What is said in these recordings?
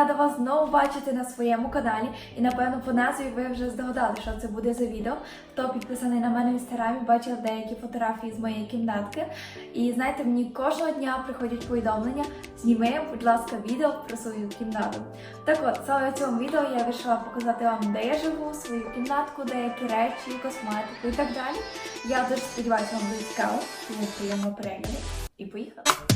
рада вас знову бачити на своєму каналі. І напевно по назві ви вже здогадали, що це буде за відео. Хто підписаний на мене в інстаграмі, бачив деякі фотографії з моєї кімнатки. І знаєте, мені кожного дня приходять повідомлення. Зніми, будь ласка, відео про свою кімнату. Так от, саме в цьому відео я вирішила показати вам, де я живу, свою кімнатку, деякі речі, косметику і так далі. Я дуже сподіваюся, вам буде цікаво, тому приємного перегляду. І поїхали!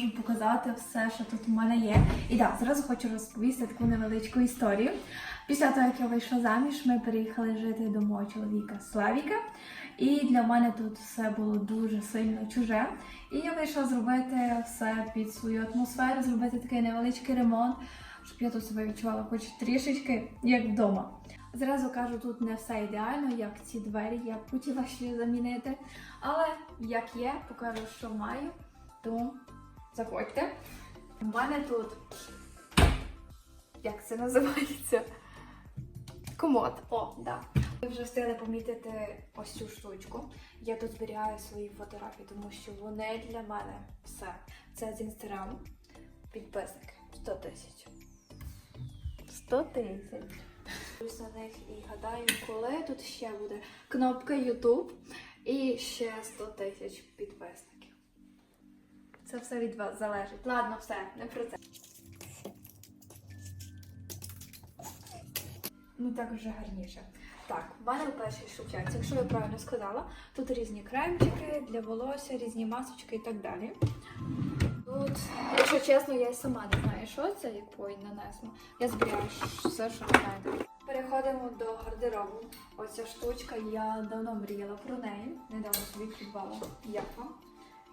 Можу показати все, що тут у мене є. І так, зразу хочу розповісти таку невеличку історію. Після того, як я вийшла заміж, ми переїхали жити до мого чоловіка Славіка. І для мене тут все було дуже сильно чуже. І я вирішила зробити все під свою атмосферу, зробити такий невеличкий ремонт, щоб я тут себе відчувала хоч трішечки як вдома. Зразу кажу, тут не все ідеально, як ці двері, я б хотіла ще замінити. Але як є, покажу, що маю. Тому заходьте. У мене тут. Як це називається? Комод. О, да. Ви вже встигли помітити ось цю штучку. Я тут зберігаю свої фотографії, тому що вони для мене все. Це з інстаграму. Підписники. 100 тисяч. 100 тисяч. Дивлюсь на них і гадаю, коли тут ще буде кнопка YouTube і ще 100 тисяч підписників. Це все від вас залежить. Ладно, все, не про це. Ну так вже гарніше. Так, в мене у першій шухляці, якщо я правильно сказала, тут різні кремчики для волосся, різні масочки і так далі. Тут, якщо чесно, я й сама не знаю, що це, як повінь нанесла. Я зберігаю все, що знаєте. Переходимо до гардеробу. Оця штучка, я давно мріяла про неї. Недавно собі придбала. Як вам?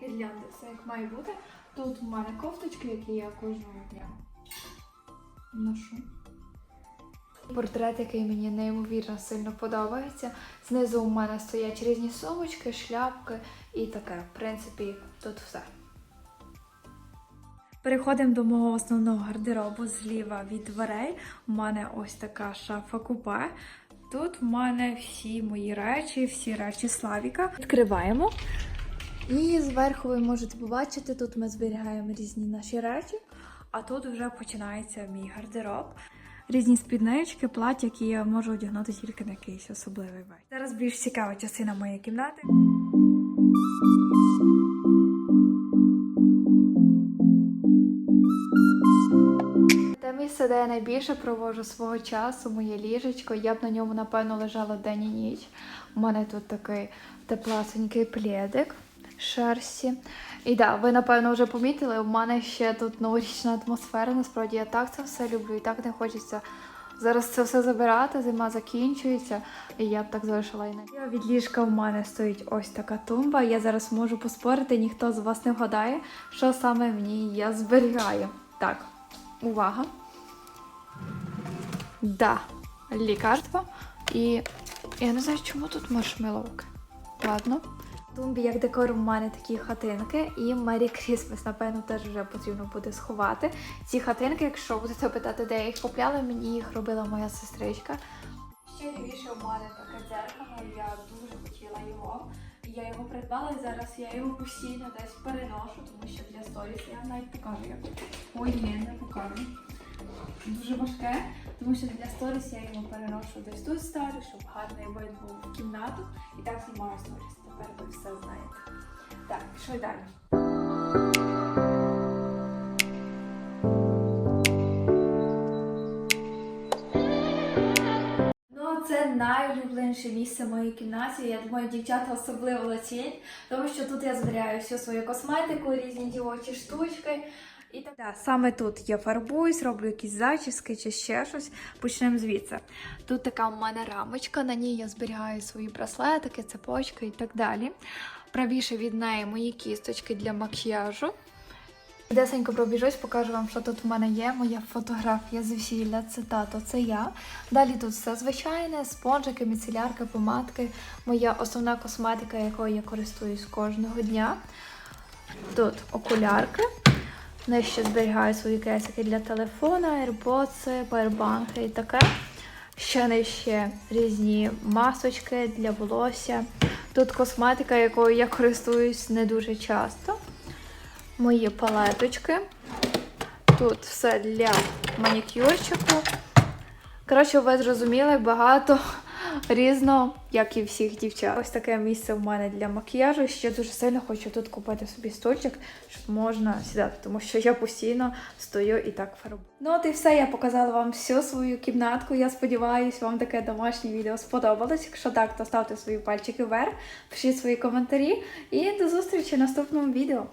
Гірлянди, все як має бути. Тут у мене кофточки, які я кожного дня ношу. Портрет, який мені неймовірно сильно подобається. Знизу у мене стоять різні сумочки, шляпки і таке. В принципі, тут все. Переходимо до мого основного гардеробу зліва від дверей. У мене ось така шафа купе. Тут в мене всі мої речі, всі речі Славіка. Відкриваємо. І зверху ви можете побачити, тут ми зберігаємо різні наші речі, а тут вже починається мій гардероб. Різні спіднички, плаття, які я можу одягнути тільки на якийсь особливий вечір. Зараз більш цікава частина моєї кімнати. Те місце, де я найбільше проводжу свого часу, моє ліжечко. Я б на ньому, напевно, лежала день і ніч. У мене тут такий тепласенький плєдик шерсті. І да, ви напевно вже помітили, у мене ще тут новорічна атмосфера. Насправді я так це все люблю і так не хочеться зараз це все забирати. Зима закінчується, і я б так залишила і на від ліжка у мене стоїть ось така тумба. Я зараз можу поспорити, ніхто з вас не вгадає, що саме в ній я зберігаю. Так, увага. Да, лікарство. І я не знаю, чому тут маршмеловки. Ладно. Тумбі, як декор, у мене такі хатинки, і Мері Крісмас, напевно, теж вже потрібно буде сховати. Ці хатинки, якщо будете питати, де я їх купляла, мені їх робила моя сестричка. Ще більше у мене таке дзеркало, я дуже хотіла його. Я його придбала і зараз я його постійно десь переношу, тому що для сторіс я навіть покажу як. Ой, ні, не покажу. Дуже важке, тому що для сторіс я його переношу десь тут ставлю, щоб гарний вид був в кімнату. І так знімаю сторіс. Тепер ви все знаєте. Так, пішли далі. Ну, це найулюбленіше місце в моїй кімнаті. Я думаю, дівчата особливо оцінять, тому що тут я зберігаю всю свою косметику, різні дівочі штучки. І так да, саме тут я фарбуюсь, роблю якісь зачіски чи ще щось. Почнемо звідси. Тут така в мене рамочка, на ній я зберігаю свої браслетики, цепочки і так далі. Правіше від неї мої кісточки для макіяжу. Десенько пробіжусь, покажу вам, що тут в мене є. Моя фотографія з весілля, це тато, це я. Далі тут все звичайне, спонжики, міцелярки, помадки, моя основна косметика, якою я користуюсь кожного дня. Тут окулярки. Нижче зберігаю свої кейсики для телефона, AirPods, павербанки і таке. Ще нижче різні масочки для волосся. Тут косметика, якою я користуюсь не дуже часто. Мої палеточки. Тут все для манікюрчику. Коротше, ви зрозуміли, багато різно, як і всіх дівчат. Ось таке місце в мене для макіяжу. Ще дуже сильно хочу тут купити собі стульчик, щоб можна сідати, тому що я постійно стою і так фарбую. Ну от і все, я показала вам всю свою кімнатку. Я сподіваюся, вам таке домашнє відео сподобалось. Якщо так, то ставте свої пальчики вверх, пишіть свої коментарі і до зустрічі в наступному відео.